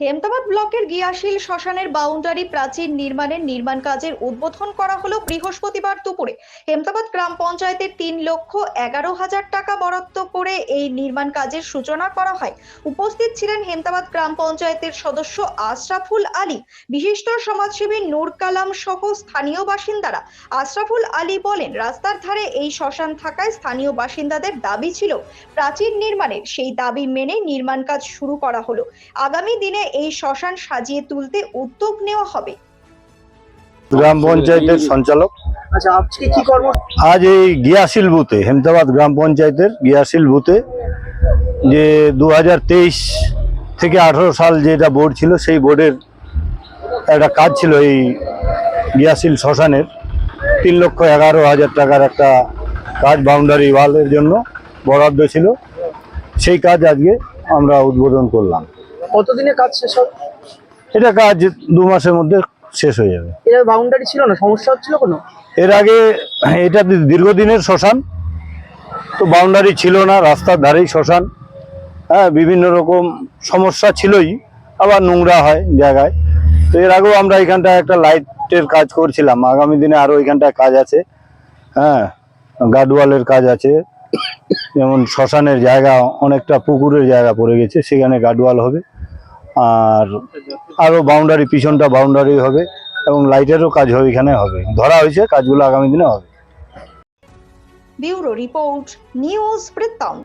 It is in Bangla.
হেমতাবাদ ব্লকের গিয়াশিল শ্মশানের বাউন্ডারি প্রাচীর নির্মাণের নির্মাণ কাজের উদ্বোধন করা হলো বৃহস্পতিবার দুপুরে। হেমতাবাদ গ্রাম পঞ্চায়েতের তিন লক্ষ এগারো হাজার টাকা বরাদ্দ করে এই নির্মাণ কাজের সূচনা করা হয়। উপস্থিত ছিলেন হেমতাবাদ গ্রাম পঞ্চায়েতের সদস্য আশরাফুল আলী, বিশিষ্ট সমাজসেবী নূর কালাম সহ স্থানীয় বাসিন্দারা। আশরাফুল আলী বলেন, রাস্তার ধারে এই শ্মশান থাকায় স্থানীয় বাসিন্দাদের দাবি ছিল, প্রাচীর নির্মাণের সেই দাবি মেনে নির্মাণ কাজ শুরু করা হলো। আগামী দিনে এই শ্মশান সাজিয়ে তুলতে উদ্যোগ নেওয়া হবে। গ্রাম পঞ্চায়েতের সঞ্চালক। আচ্ছা আজকে কি কর্ম? আজ এই গিয়াশিল বুথে হেমদাবাদ গ্রাম পঞ্চায়েতের গিয়াশিল বুথে যে দু হাজার তেইশ থেকে আঠারো সাল যেটা বোর্ড ছিল সেই বোর্ডের একটা কাজ ছিল এই গিয়াশিল শ্মশানের। তিন লক্ষ এগারো হাজার টাকার একটা কাজ বাউন্ডারি ওয়ালের জন্য বরাদ্দ ছিল। সেই কাজ আজকে আমরা উদ্বোধন করলাম। কতদিনে কাজ শেষ হবে? এটা কাজ দু মাসের মধ্যে শেষ হয়ে যাবে। এটা বাউন্ডারি ছিল না? সমস্যা হচ্ছিল কোনো? এর আগে এটা দীর্ঘদিনের শ্মশান। তো বাউন্ডারি ছিল না রাস্তার ধারেই শ্মশান। হ্যাঁ বিভিন্ন রকম সমস্যা ছিলই। আবার নোংরা হয় জায়গায়। তো এর আগেও আমরা এখানটায় একটা লাইটের কাজ করছিলাম। আগামী দিনে আরও এখানটায় কাজ আছে। হ্যাঁ গার্ডওয়ালের কাজ আছে। যেমন শ্মশানের জায়গা অনেকটা পুকুরের জায়গা পড়ে গেছে। সেখানে গার্ডওয়াল হবে। আর আরও বাউন্ডারি পিছনটা বাউন্ডারি হবে এবং লাইটেরও কাজ হবে, এখানে হবে। ধরা হয়েছে, কাজগুলো আগামী দিনে হবে। ব্যুরো রিপোর্ট, নিউজ বৃত্তান্ত